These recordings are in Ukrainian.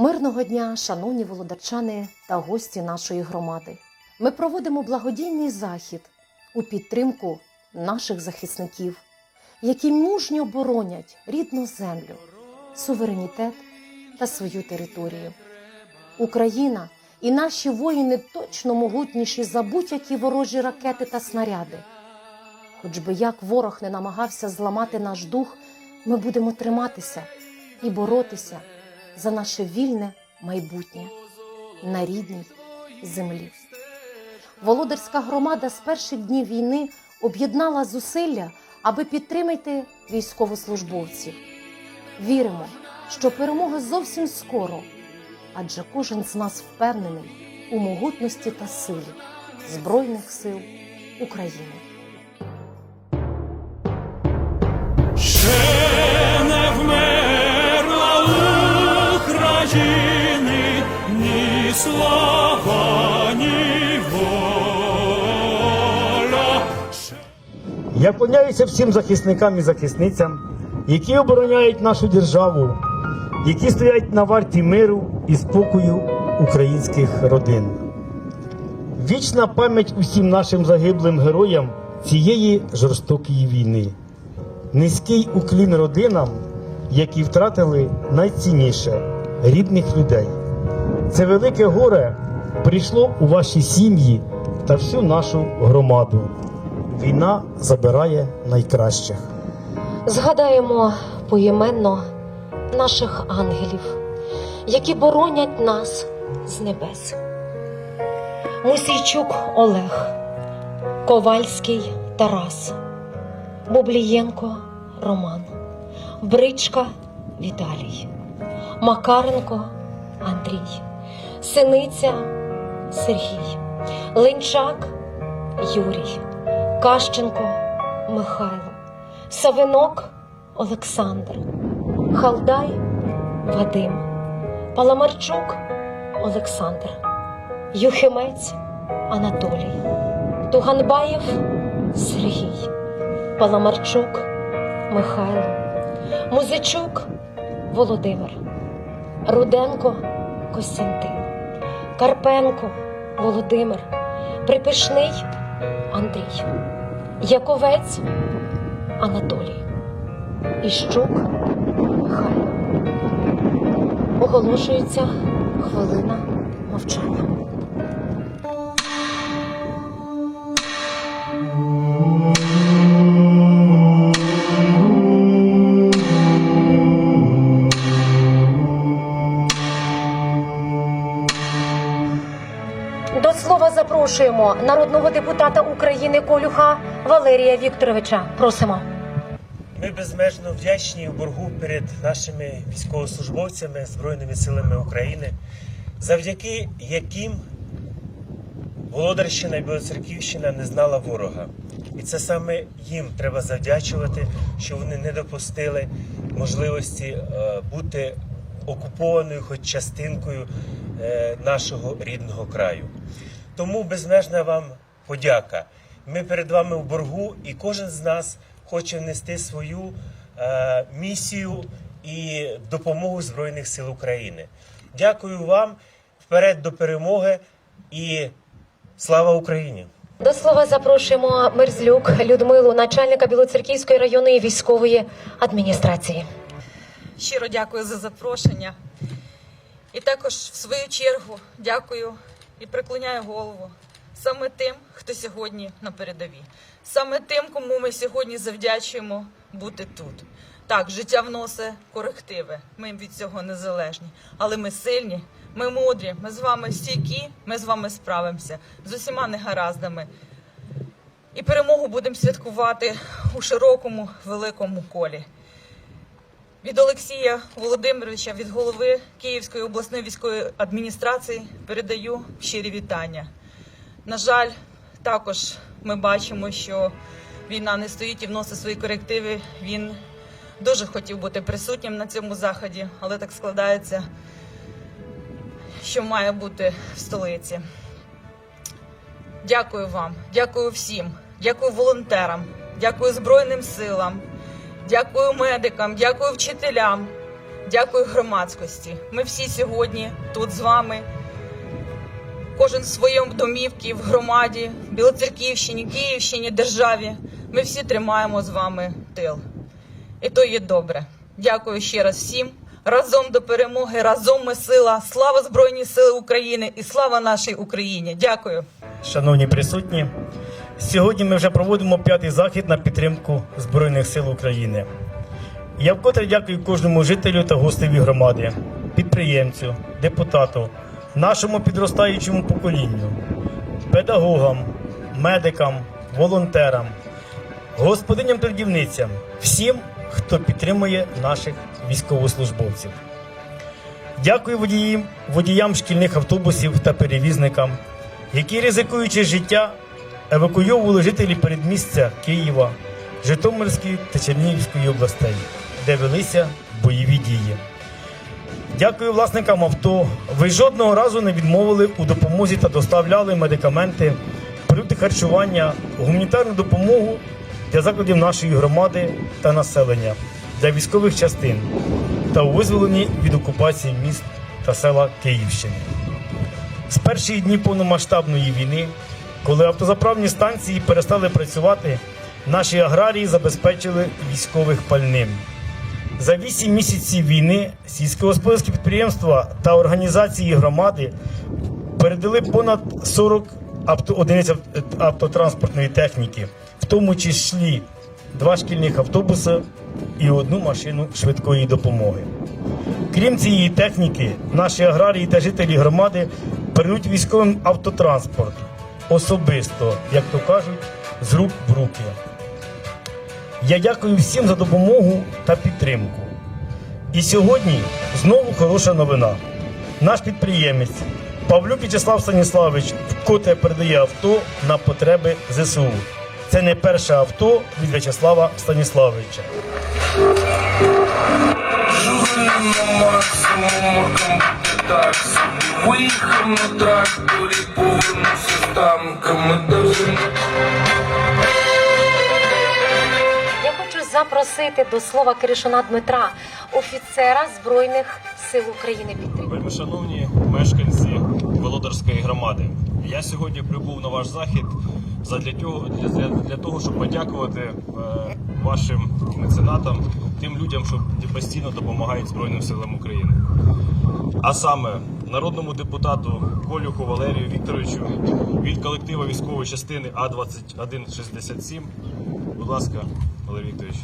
Мирного дня, шановні володарчани та гості нашої громади. Ми проводимо благодійний захід у підтримку наших захисників, які мужньо боронять рідну землю, суверенітет та свою територію. Україна і наші воїни точно могутніші за будь-які ворожі ракети та снаряди. Хоч би як ворог не намагався зламати наш дух, ми будемо триматися і боротися за наше вільне майбутнє на рідній землі. Володарська громада з перших днів війни об'єднала зусилля, аби підтримати військовослужбовців. Віримо, що перемога зовсім скоро, адже кожен з нас впевнений у могутності та силі Збройних сил України. Я вклоняюся всім захисникам і захисницям, які обороняють нашу державу, які стоять на варті миру і спокою українських родин. Вічна пам'ять усім нашим загиблим героям цієї жорстокої війни. Низький уклін родинам, які втратили найцінніше рідних людей. Це велике горе прийшло у ваші сім'ї та всю нашу громаду. Війна забирає найкращих. Згадаємо поіменно наших ангелів, які боронять нас з небес. Мусійчук Олег, Ковальський Тарас, Бублієнко Роман, Бричка Віталій, Макаренко Андрій, Синиця Сергій, Ленчак Юрій, Кащенко Михайло, Савинок Олександр, Халдай Вадим, Паламарчук Олександр, Юхимець Анатолій, Туганбаєв Сергій, Паламарчук Михайло, Музичук Володимир, Руденко Костянтин, Карпенко Володимир, Припишний Андрій, Яковець Анатолій, Іщук Михайло. Оголошується хвилина мовчання. Слова запрошуємо народного депутата України Колюха Валерія Вікторовича. Просимо. Ми безмежно вдячні в боргу перед нашими військовослужбовцями Збройними силами України, завдяки яким Володарщина і Білоцерківщина не знала ворога. І це саме їм треба завдячувати, що вони не допустили можливості е, бути окупованою хоч частинкою е, нашого рідного краю. Тому безмежна вам подяка. Ми перед вами в боргу, і кожен з нас хоче внести свою е, місію і допомогу Збройних сил України. Дякую вам вперед до перемоги і слава Україні! До слова запрошуємо Мерзлюк Людмилу, начальника Білоцерківської районної військової адміністрації. Щиро дякую за запрошення. І також в свою чергу дякую і приклоняю голову саме тим, хто сьогодні на передовій, саме тим, кому ми сьогодні завдячуємо бути тут. Так, життя вносить корективи. Ми від цього незалежні, але ми сильні, ми мудрі, ми з вами стійкі, ми з вами справимося з усіма негараздами. І перемогу будемо святкувати у широкому великому колі. Від Олексія Володимировича, від голови Київської обласної військової адміністрації передаю щирі вітання. На жаль, також ми бачимо, що війна не стоїть і вносить свої корективи. Він дуже хотів бути присутнім на цьому заході, але так складається, що має бути в столиці. Дякую вам, дякую всім, дякую волонтерам, дякую Збройним силам, дякую медикам, дякую вчителям, дякую громадськості. Ми всі сьогодні тут з вами. Кожен в своєму домівці, в громаді, Білоцерківщині, Київщині, державі. Ми всі тримаємо з вами тил. І то є добре. Дякую ще раз всім. Разом до перемоги, разом ми сила. Слава Збройній Сили України і слава нашій Україні. Дякую. Шановні присутні, сьогодні ми вже проводимо п'ятий захід на підтримку Збройних сил України. Я вкотре дякую кожному жителю та гостеві громади, підприємцю, депутату, нашому підростаючому поколінню, педагогам, медикам, волонтерам, господиням-трудівницям, всім, хто підтримує наших військовослужбовців. Дякую водіям, водіям шкільних автобусів та перевізникам, які, ризикуючи життя, евакуйовували жителів передмістя Києва, Житомирської та Чернігівської областей, де велися бойові дії. Дякую власникам авто. Ви жодного разу не відмовили у допомозі та доставляли медикаменти, продукти харчування, гуманітарну допомогу для закладів нашої громади та населення, для військових частин та у визволенні від окупації міст та села Київщини. З перших днів повномасштабної війни, коли автозаправні станції перестали працювати, наші аграрії забезпечили військових пальним. За 8 місяців війни сільськогосподарські підприємства та організації громади передали понад 40 авто, одиниць автотранспортної техніки, в тому числі два шкільних автобуси і одну машину швидкої допомоги. Крім цієї техніки, наші аграрії та жителі громади передають військовим автотранспорт особисто, як то кажуть, з рук в руки. Я дякую всім за допомогу та підтримку. І сьогодні знову хороша новина. Наш підприємець Павлюк В'ячеслав Станіславович вкотре передає авто на потреби ЗСУ. Це не перше авто від В'ячеслава Станіславовича. Максимум таксі Виїхав на тракторі, повернувся танками Даже Я хочу запросити до слова Киришина Дмитра, офіцера Збройних сил України підтримки. Вельми шановні мешканці Володарської громади. Я сьогодні прибув на ваш захід задля того, для, для того, щоб подякувати е, вашим меценатам, тим людям, що постійно допомагають Збройним силам України. А саме народному депутату Колюху Валерію Вікторовичу від колективу військової частини А2167. Будь ласка, Валерій Вікторович.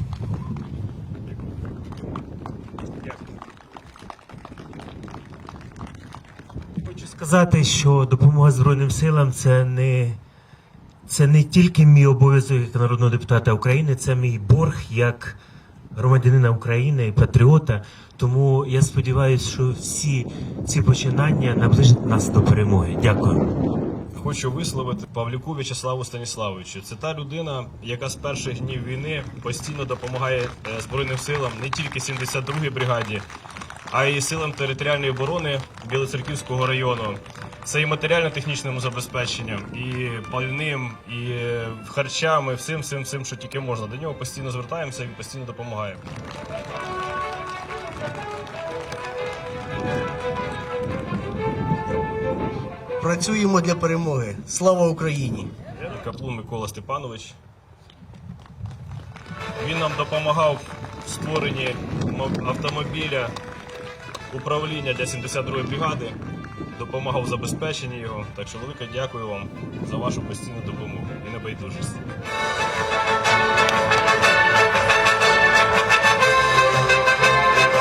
Хочу сказати, що допомога Збройним силам це не, це не тільки мій обов'язок як народного депутата України, це мій борг як громадянина України і патріота. Тому я сподіваюся, що всі ці починання наближать нас до перемоги. Дякую. Хочу висловити Павлюку В'ячеславу Станіславовичу. Це та людина, яка з перших днів війни постійно допомагає е, Збройним силам не тільки 72-й бригаді, а й силам територіальної оборони Білоцерківського району. Це і матеріально-технічним забезпеченням, і пальним, і харчами, всім, всім, всім, що тільки можна. До нього постійно звертаємося, він постійно допомагає. Працюємо для перемоги. Слава Україні! Каплун Микола Степанович. Він нам допомагав в створенні автомобіля управління для 72-ї бригади, допомагав в забезпеченні його. Так що велике дякую вам за вашу постійну допомогу і небайдужість.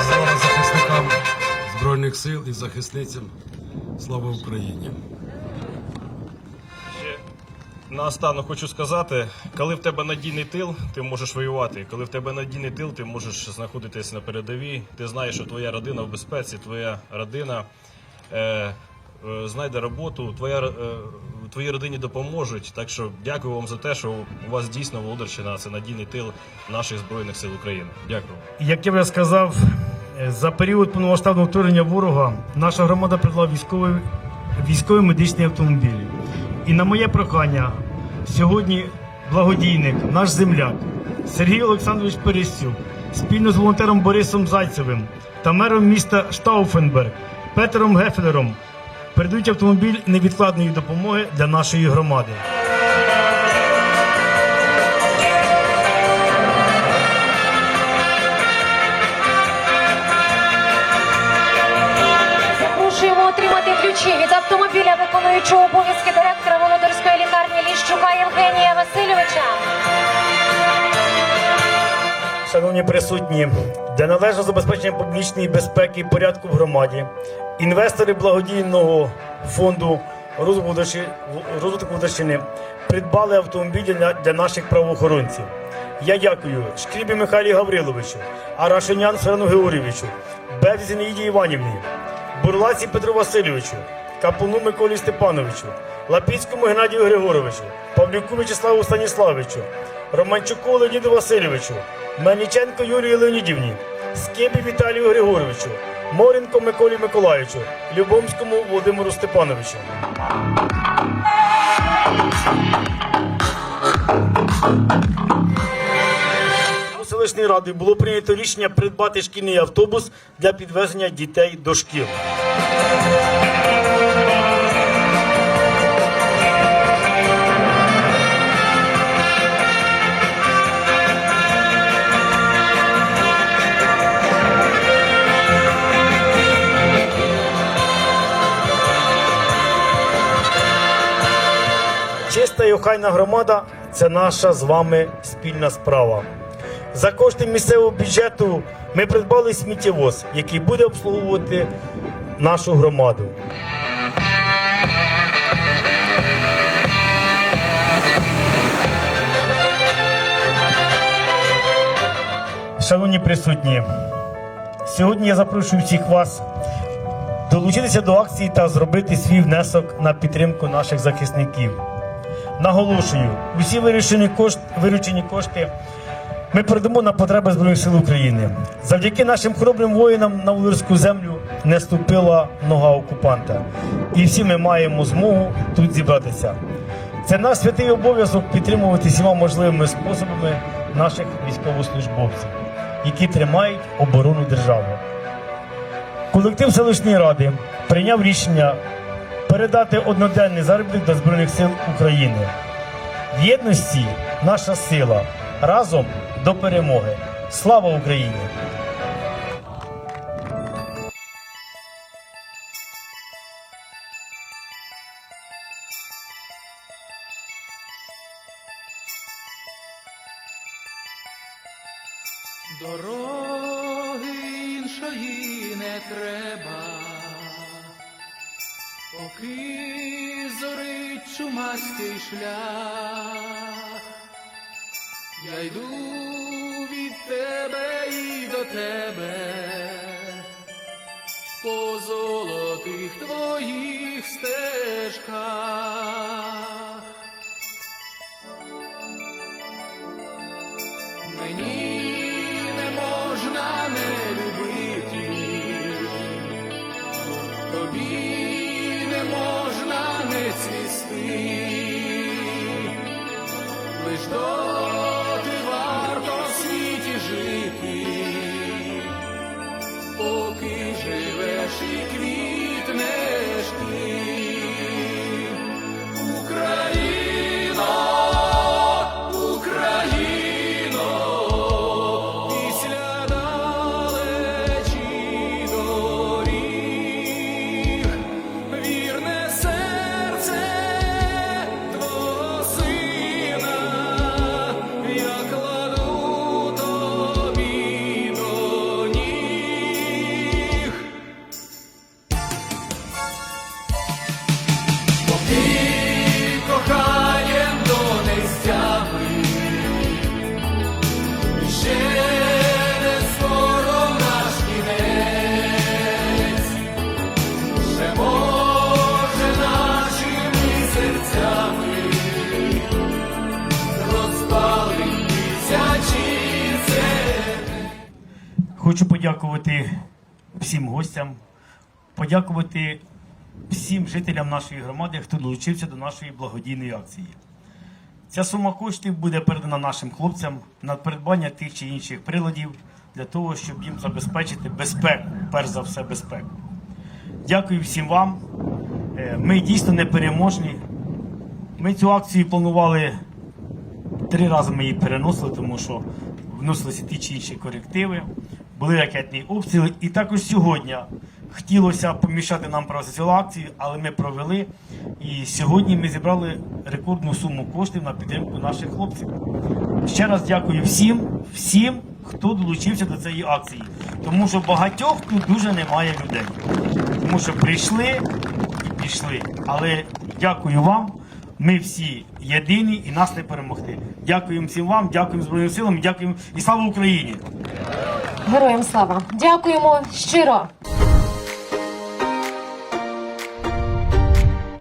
Слава захисникам Збройних сил і захисницям. Слава Україні! Наостанок хочу сказати, коли в тебе надійний тил, ти можеш воювати. Коли в тебе надійний тил, ти можеш знаходитись на передовій. Ти знаєш, що твоя родина в безпеці, твоя родина знайде роботу, твоя, е, твоїй родині допоможуть. Так що дякую вам за те, що у вас дійсно Володарщина це надійний тил наших Збройних сил України. Дякую. Як я вже сказав, е, за період повномасштабного вторгнення ворога наша громада придбала військовий, військові медичні автомобілі. І на моє прохання сьогодні благодійник, наш земляк Сергій Олександрович Перестюк спільно з волонтером Борисом Зайцевим та мером міста Штауфенберг Петером Гефелером передають автомобіль невідкладної допомоги для нашої громади. Запрошуємо отримати ключі від автомобіля, виконуючого обов'язки директора Володарської лікарні Ліщука Євгенія Васильовича. Шановні присутні, для належного забезпечення публічної безпеки і порядку в громаді, інвестори благодійного фонду розвитку Володимирщини- придбали автомобілі для, наших правоохоронців. Я дякую Шкрібі Михайлі Гавриловичу, Арашинян Ферану Георгійовичу, Бевзі Неїді Іванівні, Бурлаці Петру Васильовичу, Капуну Миколі Степановичу, Лапіцькому Геннадію Григоровичу, Павлюку Вячеславу Станіславичу, Романчуку Леоніду Васильовичу, Мельниченко Юлії Леонідівні, Скибі Віталію Григоровичу, Моренко Миколі Миколаївичу, Любомському Володимиру Степановичу. У селищній раді було прийнято рішення придбати шкільний автобус для підвезення дітей до шкіл. Охайна громада це наша з вами спільна справа. За кошти місцевого бюджету ми придбали сміттєвоз, який буде обслуговувати нашу громаду. Шановні присутні, сьогодні я запрошую всіх вас долучитися до акції та зробити свій внесок на підтримку наших захисників. Наголошую, усі вирішені кошти, виручені кошти ми передамо на потреби Збройних сил України. Завдяки нашим хоробрим воїнам на Волинську землю не ступила нога окупанта. І всі ми маємо змогу тут зібратися. Це наш святий обов'язок підтримувати всіма можливими способами наших військовослужбовців, які тримають оборону держави. Колектив селищної ради прийняв рішення передати одноденний заробіток до Збройних сил України. В єдності наша сила разом до перемоги. Слава Україні! Дороги іншої не треба, поки зорить чумастий шлях, я йду від тебе і до тебе, по золотих твоїх стежках. Хочу подякувати всім гостям, подякувати всім жителям нашої громади, хто долучився до нашої благодійної акції. Ця сума коштів буде передана нашим хлопцям на придбання тих чи інших приладів для того, щоб їм забезпечити безпеку, перш за все безпеку. Дякую всім вам. Е, Ми дійсно непереможні. Ми цю акцію планували три рази ми її переносили, тому що вносилися ті чи інші корективи, були ракетні обстріли. І також сьогодні хотілося помішати нам провести цю акцію, але ми провели. І сьогодні ми зібрали рекордну суму коштів на підтримку наших хлопців. Ще раз дякую всім, всім, хто долучився до цієї акції. Тому що багатьох тут дуже немає людей. Тому що прийшли і пішли. Але дякую вам. Ми всі єдині і нас не перемогти. Дякуємо всім вам, дякуємо Збройним силам, дякуємо і слава Україні! Героям слава! Дякуємо щиро!